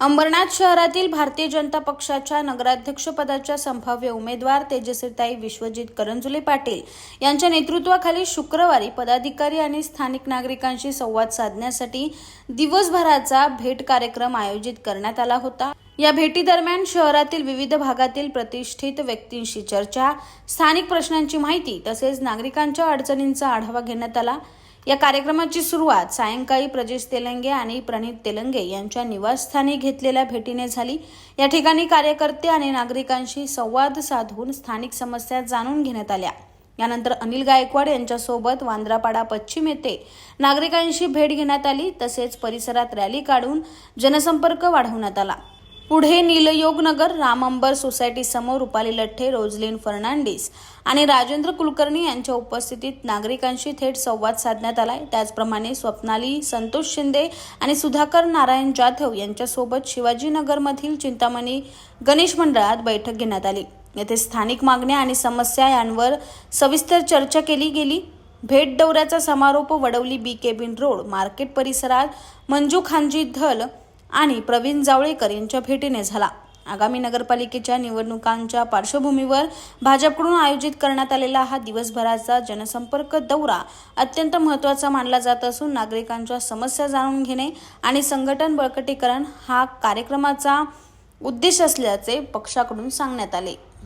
अंबरनाथ शहरातील भारतीय जनता पक्षाच्या नगराध्यक्षपदाच्या संभाव्य उमेदवार तेजस्वीताई विश्वजित करंजुले पाटील यांच्या नेतृत्वाखाली शुक्रवारी पदाधिकारी आणि स्थानिक नागरिकांशी संवाद साधण्यासाठी दिवसभराचा भेट कार्यक्रम आयोजित करण्यात आला होता. या भेटीदरम्यान शहरातील विविध भागातील प्रतिष्ठित व्यक्तींशी चर्चा स्थानिक प्रश्नांची माहिती तसेच नागरिकांच्या अडचणींचा आढावा घेण्यात आला. या कार्यक्रमाची सुरुवात सायंकाळी प्रजेश तेलंगे आणि प्रणित तेलंगे यांच्या निवासस्थानी घेतलेल्या भेटीने झाली. या ठिकाणी कार्यकर्ते आणि नागरिकांशी संवाद साधून स्थानिक समस्या जाणून घेण्यात आल्या. यानंतर अनिल गायकवाड यांच्यासोबत वांद्रापाडा पश्चिम येथे नागरिकांशी भेट घेण्यात आली. तसेच परिसरात रॅली काढून जनसंपर्क वाढवण्यात आला. पुढे नीलयोगनगर रामंबर सोसायटीसमोर रुपाली लठ्ठे रोजलिन फर्नांडिस आणि राजेंद्र कुलकर्णी यांच्या उपस्थितीत नागरिकांशी थेट संवाद साधण्यात आलाय. त्याचप्रमाणे स्वप्नाली संतोष शिंदे आणि सुधाकर नारायण जाधव यांच्यासोबत शिवाजीनगरमधील चिंतामणी गणेश मंडळात बैठक घेण्यात आली. येथे स्थानिक मागण्या आणि समस्या यांवर सविस्तर चर्चा केली गेली. भेट दौऱ्याचा समारोप Wadavali B cabin road market परिसरात मंजू खानजी धल आणि प्रवीण जावळेकर यांच्या भेटीने झाला. आगामी नगरपालिकेच्या निवडणुकांच्या पार्श्वभूमीवर भाजपकडून आयोजित करण्यात आलेला हा दिवसभराचा जनसंपर्क दौरा अत्यंत महत्त्वाचा मानला जात असून नागरिकांच्या समस्या जाणून घेणे आणि संघटन बळकटीकरण हा कार्यक्रमाचा उद्देश असल्याचे पक्षाकडून सांगण्यात आले.